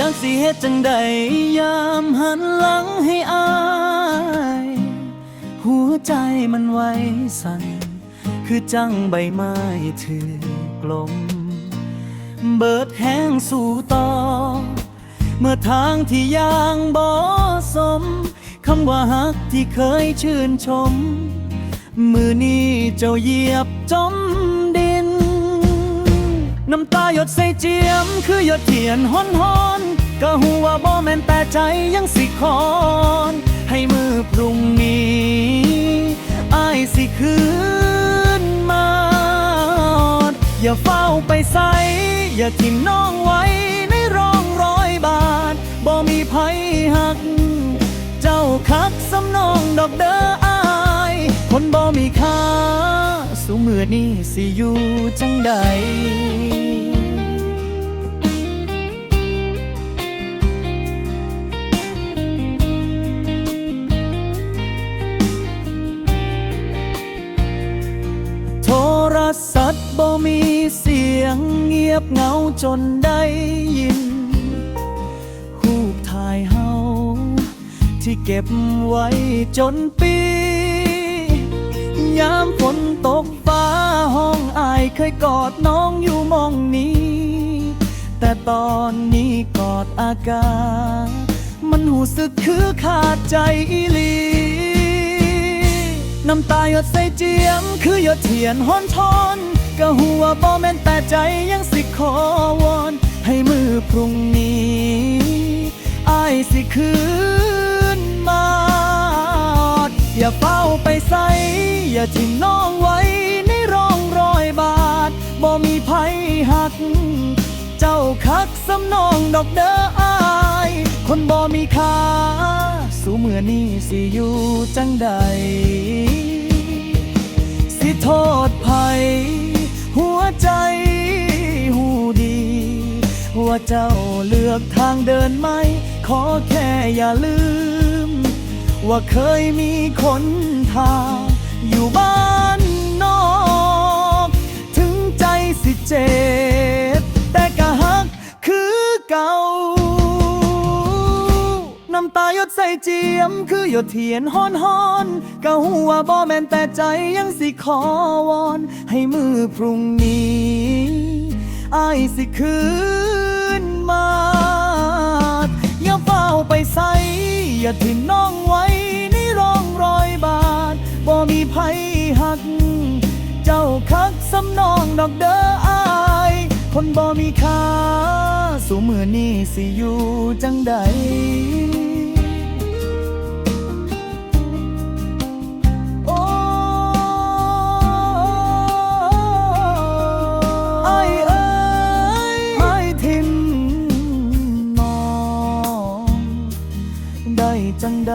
จักสิเฮ็ดจังใดยามหันหลังให้อาย หัวใจมันไหวสั่น คือจังใบไม้ถือกลม เบิดแห้งสู่ต่อ เมื่อทางที่ยางบ่สม คำว่าฮักที่เคยชื่นชม มือนี้เจ้าเหยียบจมดิ น้ำตาหยดใส่เจียม คือหยดเทียนฮ้อนฮ้อนก็หูว่าบ่แม่นแต่ใจยังสิคอน ให้มือพรุ่งนี้อายสิคืนมา อย่าเฝ้าไปใส่อย่าทิ้งน้องไว้ในร่องรอยบาดบ่มีภัยหัก เจ้าคักสำนองดอกเด้ออาย คนบ่มีค่า มือนี้สิอยู่จังใดโทรศัพท์บ่มีเสียงเงียบเหงาจนได้ยินรูปถ่ายเฮาที่เก็บไว้จนปี ยามฝนตกฟ้าห้องอายเคยกอดน้องอยู่มองนี้ แต่ตอนนี้กอดอากาศมันหูสึกคือขาดใจอีหลี น้ำตาหยดใส่เจียม คือหยดเทียนห้อนทอนก็หัวบ่แม่นแต่ใจยังสิขอวอนให้มือพรุ่งนี้อายสิคืนมา อย่าเฝ้า อย่าทิ้งน้องไว้ในร่องรอยบาดบ่มีภัยหัก เจ้าคักสำนองดอกเด้ออาย คนบ่มีค่าสู่เมื่อนี้สิอยู่จังใด สิโทษภัย หัวใจหูดี ว่าเจ้าเลือกทางเดินไหม ขอแค่อย่าลืม ว่าเคยมีคนทาง อยู่บ้านนอก ถึงใจสิเจ็บ แต่ก็ฮักคือเก่า น้ำตายดใส่เจียม คือหยดเทียนฮ้อนฮ้อนก็หัวบ่แม่นแต่ใจยังสิขอวอน ให้มือพรุ่งนี้อายสิคืนมา อย่าเฝ้าไปใส่อย่าทิ้ง หัก เจ้าคักสำนองดอกเด้ออายคนบ่มีค่าสู่มือนี้สิอยู่จังใดจังใด